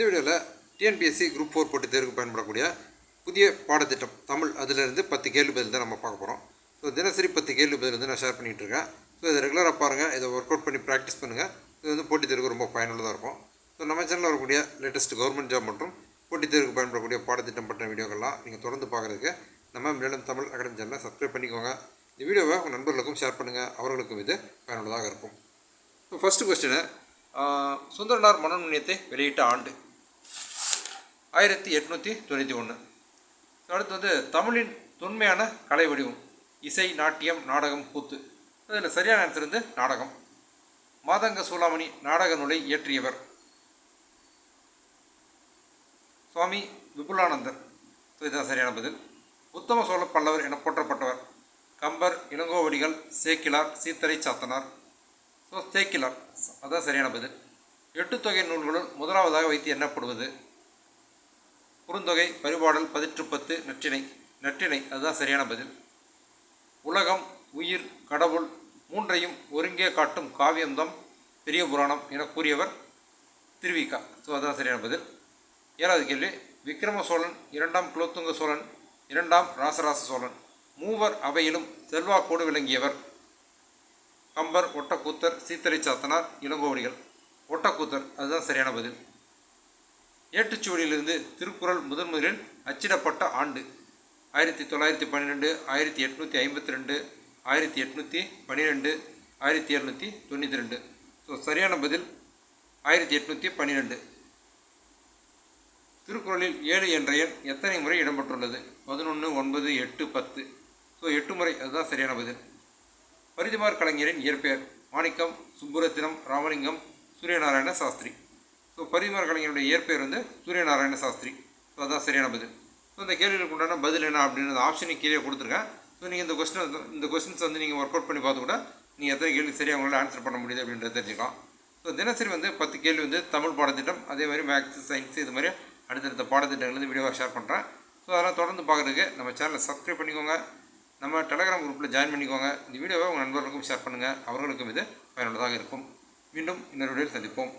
இந்த வீடியோவில் TNPSC group four போட்டி தேர்வுக்கு பயன்படக்கூடிய புதிய பாடத்திட்டம் தமிழ் அதிலிருந்து பத்து கேள்வி பதில் தான் நம்ம பார்க்க போகிறோம் ஸோ தினசரி பத்து கேள்வி பதில் வந்து நான் ஷேர் பண்ணிகிட்டு இருக்கேன். ஸோ இதை ரெகுலராக பாருங்கள் இதை ஒர்க் அவுட் பண்ணி ப்ராக்டிஸ் பண்ணுங்கள் இது வந்து போட்டித் தேர்வுக்கு ரொம்ப பயனுள்ளதாக இருக்கும். ஸோ நம்ம சேனலில் வரக்கூடிய லேட்டஸ்ட் கவர்மெண்ட் ஜாப் மற்றும் போட்டித் தேர்வுக்கு பயன்படக்கூடிய பாடத்திட்டம் பற்றின வீடியோக்கள்லாம் நீங்கள் தொடர்ந்து பார்க்குறதுக்கு நம்ம மேலும் தமிழ் அகாடமி சேனலை சப்ஸ்கிரைப் பண்ணிக்கோங்க. இந்த வீடியோவை உங்கள் நண்பர்களுக்கும் ஷேர் பண்ணுங்கள் அவர்களுக்கும் இது பயனுள்ளதாக இருக்கும். ஸோ ஃபஸ்ட்டு கொஸ்டினு சுந்தரனார் மனநுண்ணியத்தை வெளியிட்ட ஆண்டு. ஆயிரத்தி எட்நூற்றி தொண்ணூற்றி ஒன்று அடுத்து வந்து தமிழின் தொன்மையான கலை வடிவம் இசை நாட்டியம் நாடகம் கூத்து. அதில் சரியான ஆன்சர் வந்து நாடகம். மாதங்க சூளாமணி நாடக நூலை இயற்றியவர் சுவாமி விபுலானந்தர். ஸோ இதுதான் சரியான பதில். உத்தம சோழ பல்லவர் என போற்றப்பட்டவர் கம்பர் இளங்கோவடிகள் சேக்கிலார் சீத்தரை சாத்தனார். ஸோ சேக்கிலார் அதான் சரியான பதில். எட்டு தொகை நூல்களுள் முதலாவதாக வைத்து எண்ணப்படுவது குறுந்தொகை பரிபாடல் பதிற்றுப்பத்து நற்றிணை. நற்றிணை அதுதான் சரியான பதில். உலகம் உயிர் கடவுள் மூன்றையும் ஒருங்கே காட்டும் காவியந்தம் பெரிய புராணம் என கூறியவர் திருவிகா. ஸோ அதுதான் சரியான பதில். ஏழாவது கேள்வி. விக்ரம சோழன் இரண்டாம் குலோத்துங்க சோழன் இரண்டாம் ராசராச சோழன். மூவர் அவையிலும் செல்வாக்கோடு விளங்கியவர். கம்பர் ஒட்டக்கூத்தர் சீத்தரை சாத்தனார் இளங்கோவடிகள். ஒட்டக்கூத்தர் அதுதான் சரியான பதில். ஏற்றுச்சுவடியிலிருந்து திருக்குறள் முதன் முதலில் அச்சிடப்பட்ட ஆண்டு. ஆயிரத்தி தொள்ளாயிரத்தி பன்னிரெண்டு ஆயிரத்தி எட்நூற்றி ஐம்பத்தி ரெண்டு ஆயிரத்தி எட்நூற்றி பன்னிரெண்டு ஆயிரத்தி இரநூத்தி தொண்ணூற்றி ரெண்டு ஸோ சரியான பதில் ஆயிரத்தி எட்நூற்றி பன்னிரெண்டு. திருக்குறளில் ஏழு என்ற எண் எத்தனை முறை இடம்பெற்றுள்ளது? பதினொன்று ஒன்பது எட்டு பத்து. ஸோ எட்டு முறை அதுதான் சரியான பதில். பரிதிமார் கலைஞரின் இயற்பெயர் மாணிக்கம் சுப்புரத்தினம் ராமலிங்கம் சூரியநாராயண சாஸ்திரி. ஸோ பரிதிமார் கலைஞருடைய இயற்பெயர் வந்து சூரியநாராயண சாஸ்திரி. ஸோ அதுதான் சரியான பதில். ஸோ இந்த கேள்விகளுக்கு உண்டான பதில் என்ன அப்படின்றது ஆப்ஷனை கீழே கொடுத்துருக்கேன். ஸோ நீங்கள் இந்த கொஸ்டின் இந்த கொஸ்டின்ஸ் வந்து நீங்கள் ஒர்க் அவுட் பண்ணி பார்த்து கூட நீங்கள் எத்தனை கேள்வி சரியாக உங்களால் ஆன்சர் பண்ண முடியுது அப்படின்றத தெரிஞ்சுக்கலாம். ஸோ தினசரி வந்து பத்து கேள்வி வந்து தமிழ் பாடத்திட்டம் அதே மாதிரி மேக்ஸ் சயின்ஸ் இது மாதிரி அடுத்தடுத்த பாடத்திட்டங்கள் வந்து வீடியோவாக ஷேர் பண்ணுறேன் ஸோ அதெல்லாம் தொடர்ந்து பார்க்குறதுக்கு நம்ம சேனலை சப்ஸ்கிரைப் பண்ணிக்கோங்க. நம்ம டெலகிராம் குரூப்பில் ஜாயின் பண்ணிக்கோங்க. இந்த வீடியோவை உங்கள் நண்பர்களுக்கும் ஷேர் பண்ணுங்கள் அவர்களுக்கும் இது பயனுள்ளதாக இருக்கும். மீண்டும் இன்னொரு வீடியோவில் சந்திப்போம்.